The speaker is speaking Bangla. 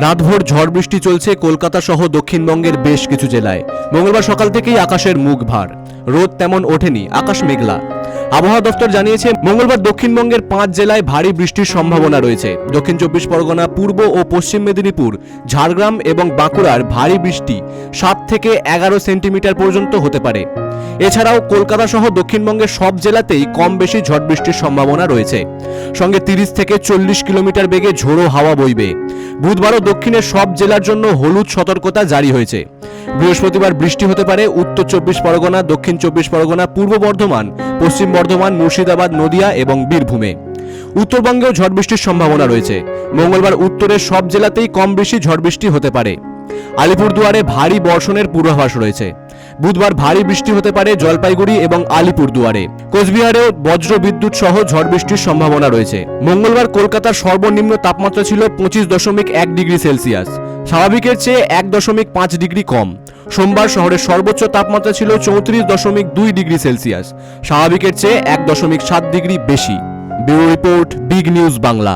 রাতভর ঝড় বৃষ্টি চলছে কলকাতা সহ দক্ষিণবঙ্গের বেশ কিছু জেলায়। মঙ্গলবার সকাল থেকেই আকাশের মুখ ভার। রোদ তেমন ওঠেনি, আকাশ মেঘলা। আবহাওয়া দপ্তর জানিয়েছে, মঙ্গলবার দক্ষিণবঙ্গের পাঁচ জেলায় ভারী বৃষ্টির সম্ভাবনা রয়েছে। দক্ষিণ চব্বিশ পরগনা, পূর্ব ও পশ্চিম মেদিনীপুর, ঝাড়গ্রাম এবং বাঁকুড়ার ভারী বৃষ্টি সাত থেকে এগারো সেন্টিমিটার পর্যন্ত হতে পারে। এছাড়াও কলকাতা সহ দক্ষিণবঙ্গের সব জেলাতেই কম বেশি ঝড় বৃষ্টির সম্ভাবনা রয়েছে। সঙ্গে তিরিশ থেকে চল্লিশ কিলোমিটার বেগে ঝোড়ো হাওয়া বইবে। বুধবারও দক্ষিণের সব জেলার জন্য হলুদ সতর্কতা জারি হয়েছে। বৃহস্পতিবার বৃষ্টি হতে পারে, উত্তর চব্বিশ পরগনা, দক্ষিণ চব্বিশ পরগনা, পূর্ব বর্ধমান, পশ্চিম বর্ধমান, মুর্শিদাবাদ, নদিয়া এবং বীরভূমে। উত্তরবঙ্গেও ঝড় বৃষ্টির সম্ভাবনা রয়েছে। মঙ্গলবার উত্তরের সব জেলাতেই কম বেশি ঝড় বৃষ্টি হতে পারে। আলিপুরদুয়ারে ভারী বর্ষণের পূর্বাভাস রয়েছে। বুধবার ভারী বৃষ্টি হতে পারে জলপাইগুড়ি এবং আলিপুরদুয়ারে। কোচবিহারেও বজ্র বিদ্যুৎ সহ ঝড় বৃষ্টির সম্ভাবনা রয়েছে। মঙ্গলবার কলকাতার সর্বনিম্ন তাপমাত্রা ছিল পঁচিশ দশমিক এক ডিগ্রি সেলসিয়াস। স্বাভাবিকের চেয়ে এক দশমিক পাঁচ ডিগ্রি কম। সোমবার শহরের সর্বোচ্চ তাপমাত্রা ছিল চৌত্রিশ দশমিক দুই ডিগ্রি সেলসিয়াস। স্বাভাবিকের চেয়ে এক দশমিক সাত ডিগ্রি বেশি। Bureau report, big news Bangla.